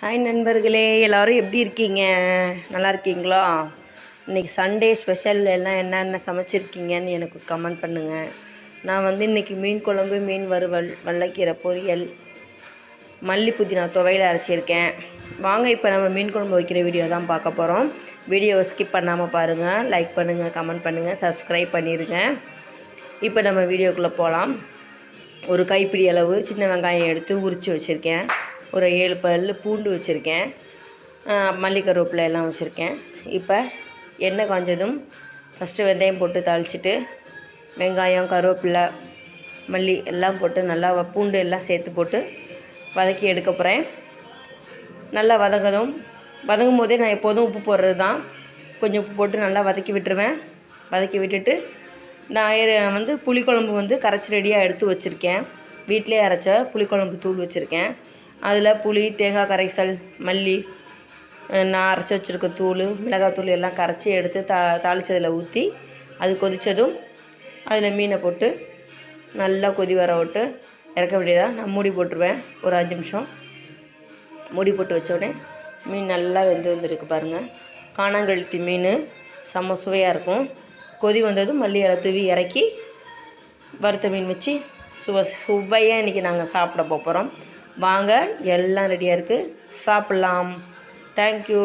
Hi நண்பர்களே. எல்லோரும் எப்படி இருக்கீங்க? நல்லா இருக்கீங்களா? இன்றைக்கி சண்டே ஸ்பெஷல் எல்லாம் என்னென்ன சமைச்சிருக்கீங்கன்னு எனக்கு கமெண்ட் பண்ணுங்கள் நான் வந்து இன்றைக்கி மீன் குழம்பு மீன் வறுவல் வல்லக்கீரை பொரியல் மல்லி புதினா துவையில் அரைச்சிருக்கேன். வாங்க இப்போ நம்ம மீன் குழம்பு வைக்கிற வீடியோ தான் பார்க்க போகிறோம் வீடியோவை ஸ்கிப் பண்ணாமல் பாருங்கள் லைக் பண்ணுங்கள் கமெண்ட் பண்ணுங்கள் சப்ஸ்கிரைப் பண்ணிடுங்க இப்போ நம்ம வீடியோக்குள்ளே போகலாம் ஒரு கைப்பிடி அளவு சின்ன வெங்காயம் எடுத்து உரித்து வச்சுருக்கேன். ஒரு ஏழு பல் பூண்டு வச்சுருக்கேன். மல்லி கருவேப்பிலை எல்லாம் வச்சுருக்கேன். இப்போ எண்ணெய் காஞ்சதும் ஃபஸ்ட்டு வெந்தயம் போட்டு தாளிச்சிட்டு வெங்காயம் கருவேப்பிலை மல்லி எல்லாம் போட்டு நல்லா வ- பூண்டு எல்லாம் சேர்த்து போட்டு வதக்கி எடுக்க போகிறேன் நல்லா வதங்கதும் வதங்கும் போதே நான் எப்போதும் உப்பு போடுறது தான் கொஞ்சம் உப்பு போட்டு நல்லா வதக்கி விட்டுருவேன். வதக்கி விட்டுட்டு நான் வந்து புளிக்குழம்பு வந்து கரைச்சி ரெடியாக எடுத்து வச்சுருக்கேன். வீட்டிலே அரைச்ச புளிக்குழம்பு தூள் வச்சுருக்கேன். அதில் புளி தேங்காய் கரைசல் மல்லி நான் அரைச்சி வச்சுருக்க தூள் மிளகாத்தூள் எல்லாம் கரைச்சி எடுத்து தா தாளித்ததில் ஊற்றி அது கொதித்ததும் அதில் மீனை போட்டு நல்லா கொதி வர விட்டு இறக்க வேண்டியதாக நான் மூடி போட்டுருவேன். ஒரு அஞ்சு நிமிஷம். மூடி போட்டு வச்சோடனே மீன் நல்லா வெந்து வந்துருக்கு பாருங்கள் காணாங்கழுத்தி மீன் செம்ம சுவையாக இருக்கும். கொதி வந்ததும் மல்லி இலை தூவி இறக்கி வறுத்த மீன் வச்சு சுவ சுவையாக இன்றைக்கி நாங்கள் சாப்பிட போகிறோம் வாங்க எல்லாம் ரெடியாக இருக்குது சாப்பிட்லாம். தேங்க்யூ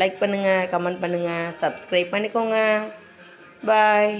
லைக் பண்ணுங்கள் கமெண்ட் பண்ணுங்கள் சப்ஸ்கிரைப் பண்ணிக்கோங்க. பாய்